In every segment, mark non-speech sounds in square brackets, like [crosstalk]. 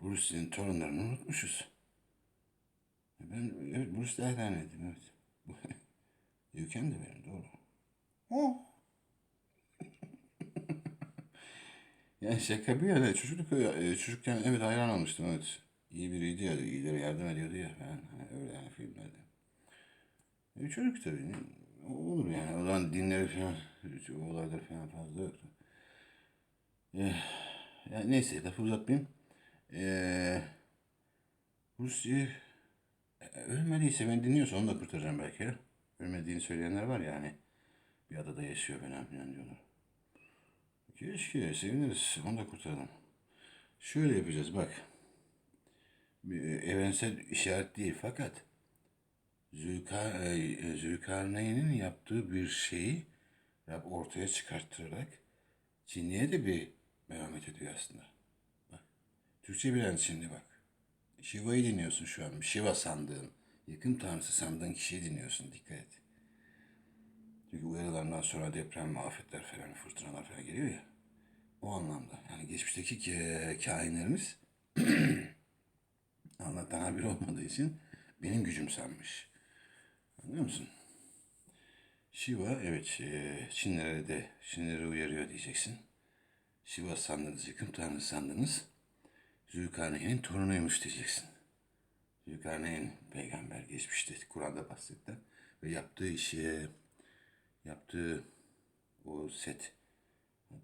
Bruce Lee'nin torunlarını unutmuşuz. Ben evet Bruce Lee hayranıydım evet. [laughs] Yüken de benim doğru. Oh. [laughs] yani şaka bir yana çocukluk e, çocukken evet hayran olmuştum evet. İyi biriydi ya, iyilere yardım ediyordu ya falan. Hani öyle yani filmlerde. E, çocuk tabii. Olur yani. O zaman dinleri falan, olaylar falan fazla yoktu. Eh, yani neyse lafı uzatmayayım. Eee Rusya e, ölmediyse beni dinliyorsa onu da kurtaracağım belki. Ölmediğini söyleyenler var ya hani. Bir adada yaşıyor falan filan diyorlar. Keşke seviniriz. Onu da kurtaralım. Şöyle yapacağız bak. E, evrensel işaret değil fakat Zülka, e, Zülkarneyn'in yaptığı bir şeyi ortaya çıkarttırarak Çinli'ye de bir merhamet ediyor aslında. Türkçe bilen Çinli bak. Shiva'yı dinliyorsun şu an. Shiva sandığın, yakın tanrısı sandığın kişiyi dinliyorsun. Dikkat et. Çünkü uyarılarından sonra deprem, afetler falan, fırtınalar falan geliyor ya. O anlamda. Yani geçmişteki kainlerimiz [clears throat] Allah'tan haber olmadığı için benim gücüm sanmış. Anlıyor musun? Shiva evet e, Çinlere de Çinlere uyarıyor diyeceksin. Shiva sandınız, yıkım tanrısı sandınız. Zülkarneyn'in torunuymuş diyeceksin. Zülkarneyn peygamber geçmişte Kur'an'da bahsetti. Ve yaptığı işi, yaptığı o set,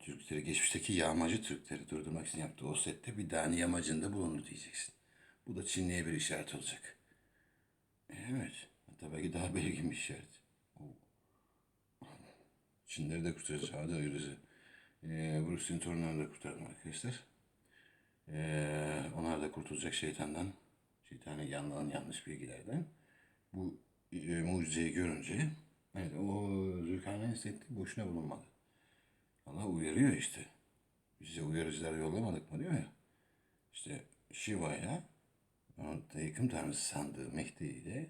Türkleri, geçmişteki yağmacı Türkleri durdurmak için yaptığı o sette bir dani yamacında bulundu diyeceksin. Bu da Çinli'ye bir işaret olacak. Evet. Hatta belki daha belirgin bir işaret. Çinleri de kurtaracağız. Hadi hayırlısı. Ee, Bruce'in torunlarını da kurtardım arkadaşlar. Ee, onlar da kurtulacak şeytandan. Şeytani yanılan yanlış bilgilerden. Bu e, mucizeyi görünce evet, o Zülkarneyn hissetti boşuna bulunmadı. Allah uyarıyor işte. Bize uyarıcılar yollamadık mı diyor ya. İşte da yıkım tanrısı sandığı Mehdi ile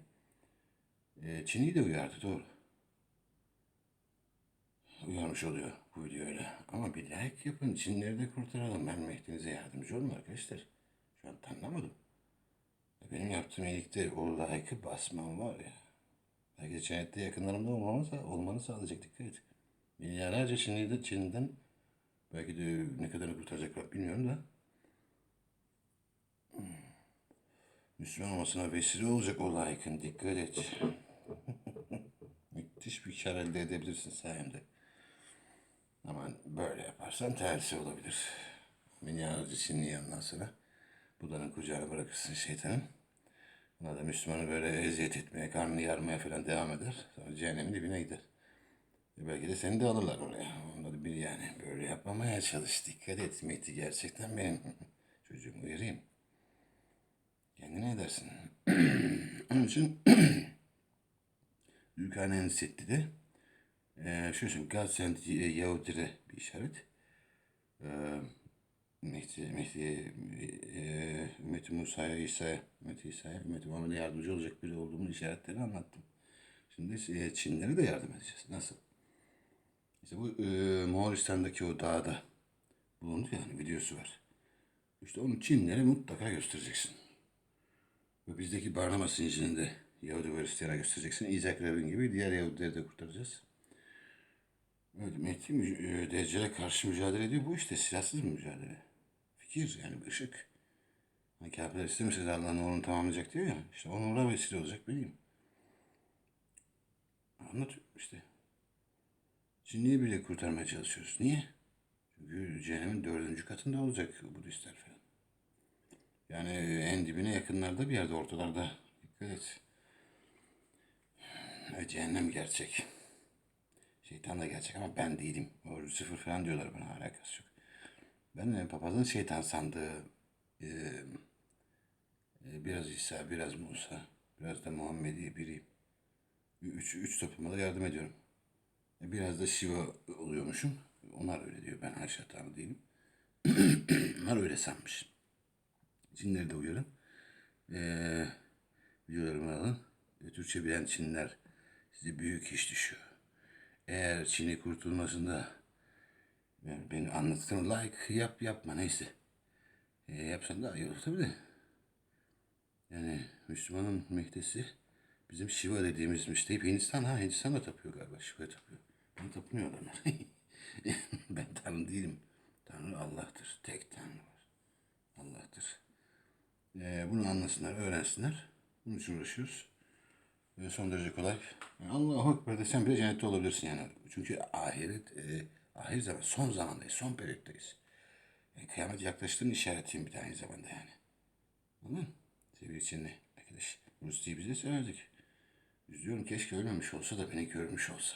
e, Çin'i de uyardı doğru. Uyarmış oluyor bu videoyla. Ama bir like yapın. Çinleri de kurtaralım. Ben Mehdi'nize yardımcı olun arkadaşlar. Şu an tanımadım. Benim yaptığım iyilikte o like'ı basmam var ya. Belki de cennette yakınlarımda olmamı, olmanı sağlayacak dikkat et. Milyarlarca Çinli de Çin'den belki de ne kadarını kurtaracaklar bilmiyorum da. Hmm. Müslüman olmasına vesile olacak o like'ın dikkat et. [laughs] Müthiş bir kar elde edebilirsin sayemde. Ama böyle yaparsan tersi olabilir. Milyarlarca Çinli yanından sonra Buda'nın kucağına bırakırsın şeytanın. Buna da Müslümanı böyle eziyet etmeye, karnını yarmaya falan devam eder. Sonra cehennemin dibine gider. E belki de seni de alırlar oraya. Onları bir yani böyle yapmamaya çalış. Dikkat et Mehdi gerçekten benim çocuğumu uyarayım. Kendine edersin. [clears throat] Onun için [clears throat] Zülkarneyn setti de e, şöyle söyleyeyim. Yahudilere bir işaret. E, Mehdi, Mehdi, e, Ümmeti Musa'ya, İsa'ya, Ümmeti İsa'ya, Ümmeti Muhammed'e yardımcı olacak biri olduğumun işaretlerini anlattım. Şimdi e, Çinlere de yardım edeceğiz. Nasıl? İşte bu e, Moğolistan'daki o dağda bulundu yani videosu var. İşte onu Çinlere mutlaka göstereceksin. Ve bizdeki Barnaba zincirini de Yahudi ve Hristiyan'a göstereceksin. İzak Rabin gibi diğer Yahudileri de kurtaracağız. Evet, Mehdi e, Deccal'e karşı mücadele ediyor. Bu işte silahsız bir mücadele. Fikir yani ışık. Hani kafirler istemişse Allah'ın onu tamamlayacak diyor ya. İşte onlara vesile olacak bileyim. Anlatıyorum işte. Çinli'yi bile kurtarmaya çalışıyoruz. Niye? Çünkü cehennemin dördüncü katında olacak Budistler falan. Yani en dibine yakınlarda bir yerde ortalarda. Dikkat et. Evet, cehennem gerçek. Şeytan da gerçek ama ben değilim. O Lucifer falan diyorlar bana alakası yok. Ben e, papazın şeytan sandığı e, e, biraz İsa, biraz Musa, biraz da Muhammedi biriyim. Üç, üç topluma da yardım ediyorum. E, Biraz da Shiva oluyormuşum. Onlar öyle diyor. Ben haşa tanrı değilim. [clears throat] Onlar öyle sanmış. Çinleri de uyarın. Ee, videolarımı alın. E, Türkçe bilen Çinler size büyük iş düşüyor. Eğer Çin'i kurtulmasında beni anlattığın like yap yapma neyse. E, yapsan daha iyi olur tabii de. Yani Müslümanın Mehdi'si bizim Şiva dediğimizmiş deyip Hindistan ha Hindistan da tapıyor galiba Şiva'ya tapıyor. Ben tapmıyor [laughs] ben Tanrı değilim. Tanrı Allah'tır. Tek Tanrı var. Allah'tır. Ee, bunu anlasınlar, öğrensinler. Bunun için uğraşıyoruz. Son derece kolay. Yani Allahu Ekber desen bile cennette olabilirsin yani. Çünkü ahiret, e, ahir zaman, son zamandayız, son periyottayız. Yani kıyamet yaklaştığının işaretiyim bir de aynı zamanda yani. Anladın mı? Sevgili Çinli arkadaş. Rusya'yı bize severdik. Üzüyorum keşke ölmemiş olsa da beni görmüş olsa.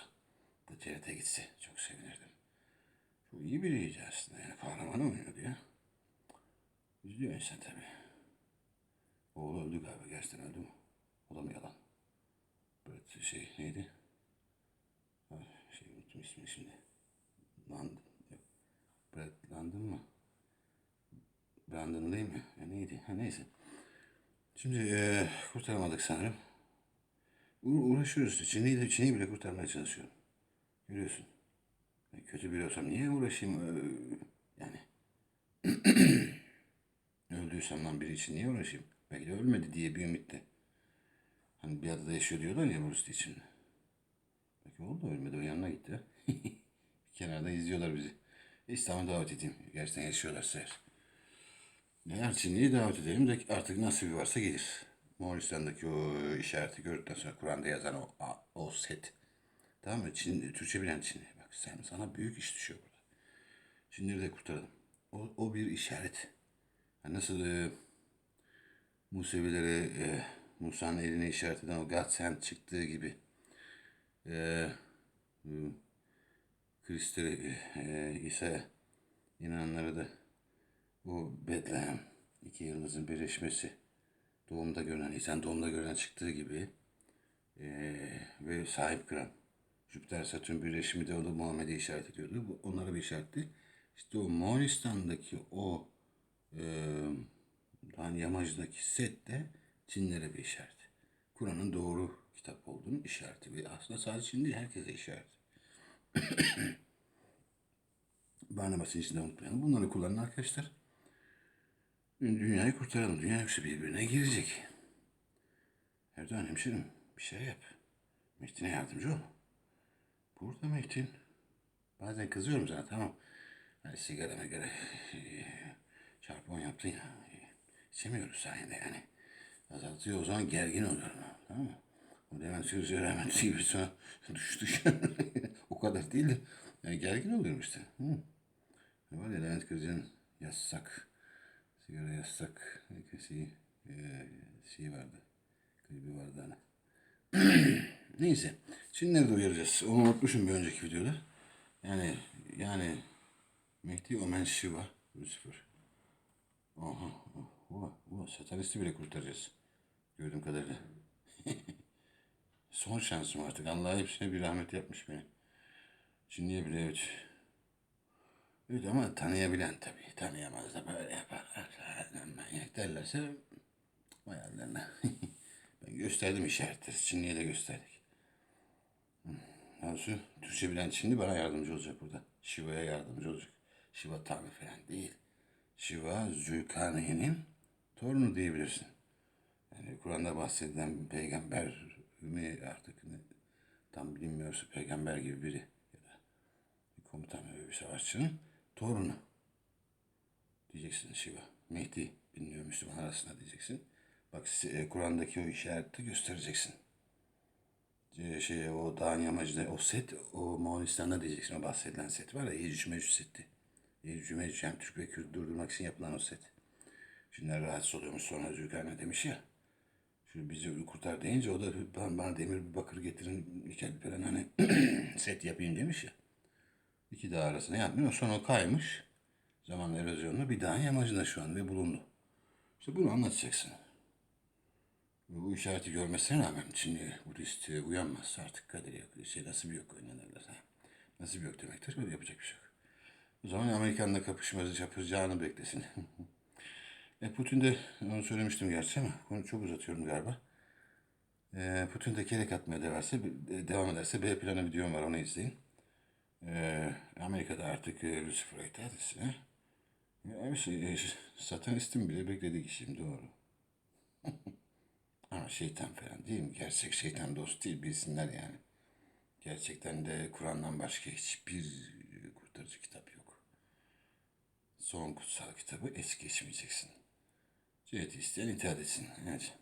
Da cennete gitse. Çok sevinirdim. Çok iyi biriydi aslında yani. Kahraman oynuyordu ya. Üzülüyor insan tabii. Oğlu öldü galiba. Gerçekten öldü mü? O da mı yalan? Brett şey neydi? Şey unuttum ismini şimdi. London. Yok. Brett London mı? Brandon değil mi? Ya neydi? Ha, neyse. Şimdi eee kurtaramadık sanırım. U- uğraşıyoruz. Çin'i Çin'i bile kurtarmaya çalışıyorum. Görüyorsun. Ben kötü biri olsam niye uğraşayım? Ee, yani. [clears throat] Öldüysem lan biri için niye uğraşayım? Belki de ölmedi diye bir ümitle. Hani bir adada yaşıyor diyorlar ya Bruce için. Belki oldu ölmedi o yanına gitti. [laughs] Kenarda izliyorlar bizi. İstanbul'a davet edeyim. Gerçekten yaşıyorlarsa eğer. Eğer Çinli'yi davet edelim de artık nasibi varsa gelir. Moğolistan'daki o işareti gördükten sonra Kur'an'da yazan o, o set. Tamam mı? Çin, Türkçe bilen Çinli. Bak sen sana büyük iş düşüyor burada. Çinlileri de kurtaralım. O, o bir işaret. Yani nasıl e, Musevilere e, Musa'nın eline işaret eden o Godsend çıktığı gibi e, Krist'e e, İsa'ya inananlara da bu Betlehem iki yıldızın birleşmesi doğumda görünen, insan doğumda görünen çıktığı gibi eee, ve sahip kıran Jüpiter Satürn birleşimi de o da Muhammed'e işaret ediyordu. Bu onlara bir işaretti. İşte o Moğolistan'daki o eee yani yamaçtaki set de Çinlere bir işaret. Kur'an'ın doğru kitap olduğunu işareti. Ve aslında sadece Çin değil herkese işaret. [coughs] Barnabas'ın içinde unutmayalım. Bunları kullanın arkadaşlar. Dü- Dünyayı kurtaralım. Dünya yoksa birbirine girecek. Erdoğan hemşerim bir şey yap. Mehdi'ne yardımcı ol. Burada Mehdi'nin. Bazen kızıyorum sana tamam. Hani sigarana göre [laughs] çarpon yaptın ya. İçemiyoruz sayende yani. Azaltıyor o zaman gergin oluyorum. Tamam mı? O Levent Sözcü rahmetli gibi sonra [laughs] düştü. o kadar değil de yani gergin oluyorum işte. Hı. Var ya Levent Kırca'nın yasak, sigara yasak şeyi, e, şeyi vardı. Klibi vardı hani. [clears throat] Neyse. Şimdi nerede uyaracağız? Onu unutmuşum bir önceki videoda. Yani yani Mehdi Omen Shiva Lucifer. Aha. Ulan, ulan satanisti bile kurtaracağız. Gördüğüm kadarıyla. [laughs] Son şansım artık. Allah hepsine bir rahmet yapmış beni. Çinliye bile evet. Evet ama tanıyabilen tabii. Tanıyamaz da böyle yaparlar. Manyak derlerse vay [laughs] ben gösterdim işaretleri. Çinliye de gösterdik. Yalnız Türkçe bilen Çinli bana yardımcı olacak burada. Şiva'ya yardımcı olacak. Şiva Tanrı falan değil. Şiva Zülkarneyn'in torunu diyebilirsin. Yani Kur'an'da bahsedilen peygamber mi artık ne, tam bilinmiyorsa peygamber gibi biri ya da bir komutan ve bir savaşçının torunu diyeceksin Şiva. Mehdi biliniyor Müslüman arasında diyeceksin. Bak e, Kur'an'daki o işareti göstereceksin. Şey, o dağın yamacında o set o Moğolistan'da diyeceksin o bahsedilen set var ya Yecüc Mecüc setti. Yecüc Mecüc hem Türk ve Kürt durdurmak için yapılan o set. Çinler rahatsız oluyormuş sonra Zülkarne demiş ya. Şu bizi kurtar deyince o da bana, bana demir bir bakır getirin nikel falan hani [clears throat] set yapayım demiş ya. İki dağ arasında yapmıyor. Sonra kaymış. Zaman erozyonla bir dağın yamacında şu an ve bulundu. İşte bunu anlatacaksın. Bu işareti görmesine rağmen Çinli Budist uyanmazsa artık kaderi yok. Şey nasip yok ne derler. ha. Nasip yok demektir. Böyle yapacak bir şey yok. O zaman Amerikan'la kapışması yapacağını beklesin. [laughs] E Putin de onu söylemiştim gerçi ama konu çok uzatıyorum galiba. E, Putin de kelek atmaya deverse, e, devam ederse B planı videom var onu izleyin. E, Amerika'da artık e, Lucifer. E, bir şey, e, Satanistin bile beklediği kişiyim doğru. [laughs] Ama şeytan falan değil mi? Gerçek şeytan dost değil bilsinler yani. Gerçekten de Kur'an'dan başka hiçbir kurtarıcı kitap yok. Son kutsal kitabı es geçmeyeceksin. Cenneti isteyen itaat etsin. Evet.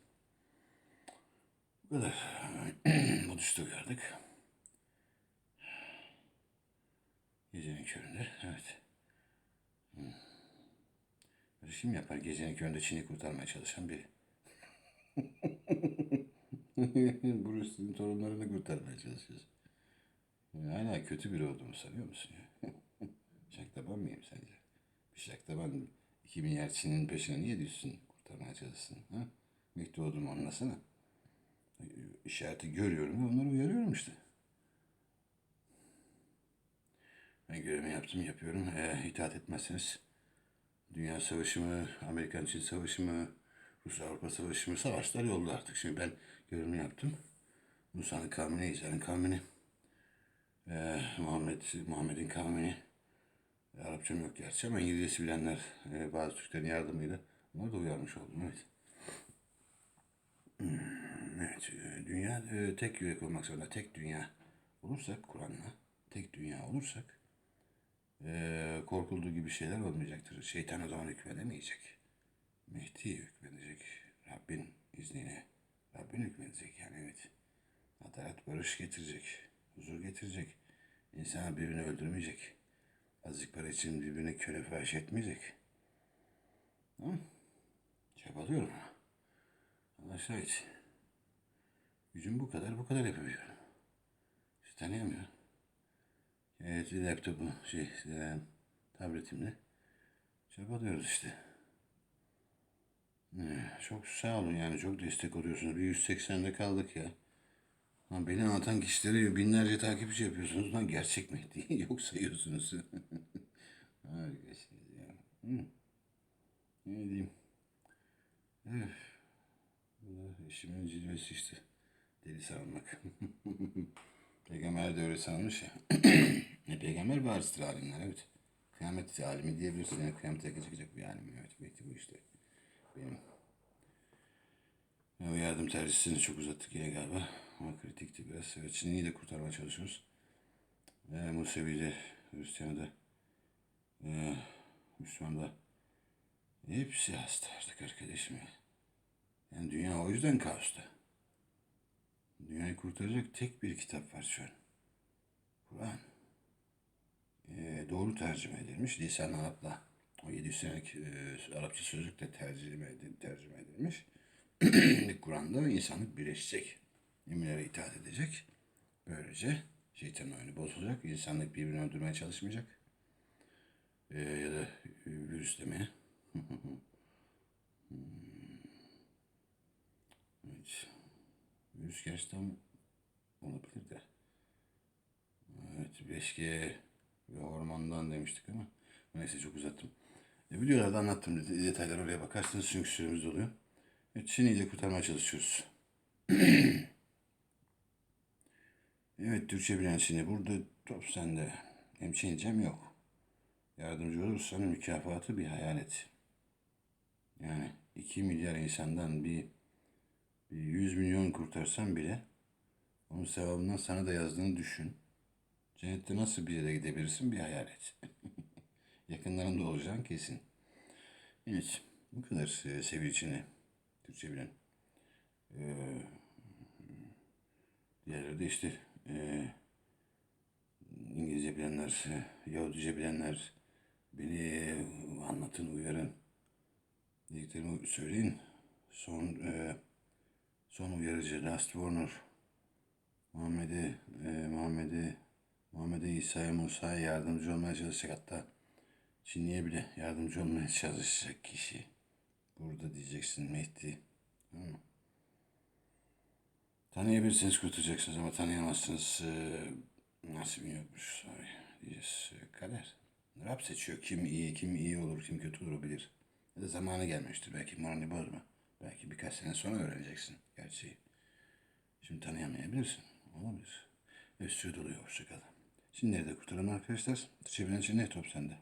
Bu kadar. [clears throat] Budist'i uyardık. Gecenin köründe. Evet. Hmm. Böyle mi yapar? Gecenin köründe Çin'i kurtarmaya çalışan biri. [laughs] Bruce'nin torunlarını kurtarmaya çalışıyoruz. Yani kötü biri olduğumu sanıyor musun ya? [laughs] şaklaban mıyım sence? Bir şaklaban 2 milyar Çin'in peşine niye düşsün? Kurtarmaya çalışsın. Ha? Mektup olduğumu anlasana. İşareti görüyorum ve onları uyarıyorum işte. Ben görevimi yaptım, yapıyorum. Eğer itaat etmezseniz Dünya Savaşı mı, Amerikan-Çin Savaşı mı, Rus-Avrupa Savaşı mı, savaşlar yolda artık. Şimdi ben görevimi yaptım. Musa'nın kavmini, İsa'nın kavmini, eee, Muhammed, Muhammed'in kavmini, Arapçam yok gerçi ama İngilizcesi bilenler, eee, bazı Türklerin yardımıyla onları da uyarmış oldum. Evet. Hmm, Evet, e, dünya e, tek yürek olmak zorunda. Tek dünya olursak, Kur'an'la tek dünya olursak e, korkulduğu gibi şeyler olmayacaktır. Şeytan o zaman hükmedemeyecek. Mehdi hükmedecek. Rabbin izniyle. Rabbin hükmedecek yani evet. Adalet barış getirecek. Huzur getirecek. İnsanlar birbirini öldürmeyecek. Azıcık para için birbirini köle fahiş etmeyecek. Tamam. Çabalıyorum. Allah şahit. Gücüm bu kadar, bu kadar yapabiliyorum. İşte tanıyamıyor. Evet, laptopu, şey, tabletimle çabalıyoruz işte. Ee, Çok sağ olun yani, çok destek oluyorsunuz. Bir 180'de kaldık ya. Lan beni anlatan kişileri binlerce takipçi yapıyorsunuz. Lan gerçek mi [laughs] diye yok sayıyorsunuz. [laughs] Harikasınız ya. Hı. Ne diyeyim? Evet. Bu da işimin cilvesi işte. Deli sanmak. [laughs] Peygamber de öyle sanmış ya. [clears throat] ne peygamber varistir alimler evet. Kıyamet alimi diyebilirsin. Yani kıyamete çıkacak bir alim. Evet belki bu işte. Benim. O yardım tercihini çok uzattık yine galiba. Ama kritikti biraz. Evet Çin'i de kurtarmaya çalışıyoruz. E, Musevi'de, Hristiyan'da, e, Müslüman'da. Hepsi hasta artık arkadaşım ya. Yani dünya o yüzden kaosta. Dünyayı kurtaracak tek bir kitap var şu an. Kur'an. Ee, doğru tercüme edilmiş. Lisan Arap'la. O 700 senelik e, Arapça sözlükle tercüme, edil, tercüme edilmiş. [clears throat] Kur'an'da insanlık birleşecek. Emirlere itaat edecek. Böylece şeytan oyunu bozulacak. İnsanlık birbirini öldürmeye çalışmayacak. Ee, ya da e, virüslemeye. [laughs] Evet. Virüs gerçekten olabilir de. Evet 5G ve ormandan demiştik ama neyse çok uzattım. E, videolarda anlattım det- detaylar oraya bakarsınız çünkü süremiz doluyor. Evet Çin'i ile kurtarmaya çalışıyoruz. [clears throat] evet Türkçe bilen Çin'i burada top sende. Hem Çincem yok. Yardımcı olursan mükafatı bir hayal et. Yani 2 milyar insandan bir 100 milyon kurtarsan bile onun sevabından sana da yazdığını düşün. Cennette nasıl bir yere gidebilirsin bir hayal et. [laughs] Yakınlarında olacağın kesin. Evet. Bu kadar e, sevgili Çin'i. Türkçe bilen. Ee, diğerleri de işte e, İngilizce bilenler, e, Yahudice bilenler beni anlatın, uyarın. Dediklerimi söyleyin. Son e, son uyarıcı Last Warner Muhammed'e e, Muhammed'e Muhammed'e İsa'ya Musa'ya yardımcı olmaya çalışacak hatta Çinli'ye bile yardımcı olmaya çalışacak kişi. Burada diyeceksin Mehdi. Tamam mı? Tanıyabilirsiniz kurtulacaksınız ama tanıyamazsınız. E, nasibin yokmuş. Sorry. Diyeceğiz. Kader. Rab seçiyor. Kim iyi, kim iyi olur, kim kötü olur bilir. Ya da zamanı gelmiştir. Belki moralini bozma. Belki birkaç sene sonra öğreneceksin gerçeği. Şimdi tanıyamayabilirsin. Olabilir. Ve süre doluyor. Hoşçakalın. Şimdi nerede kurtaralım arkadaşlar? Çeviren için ne top sende?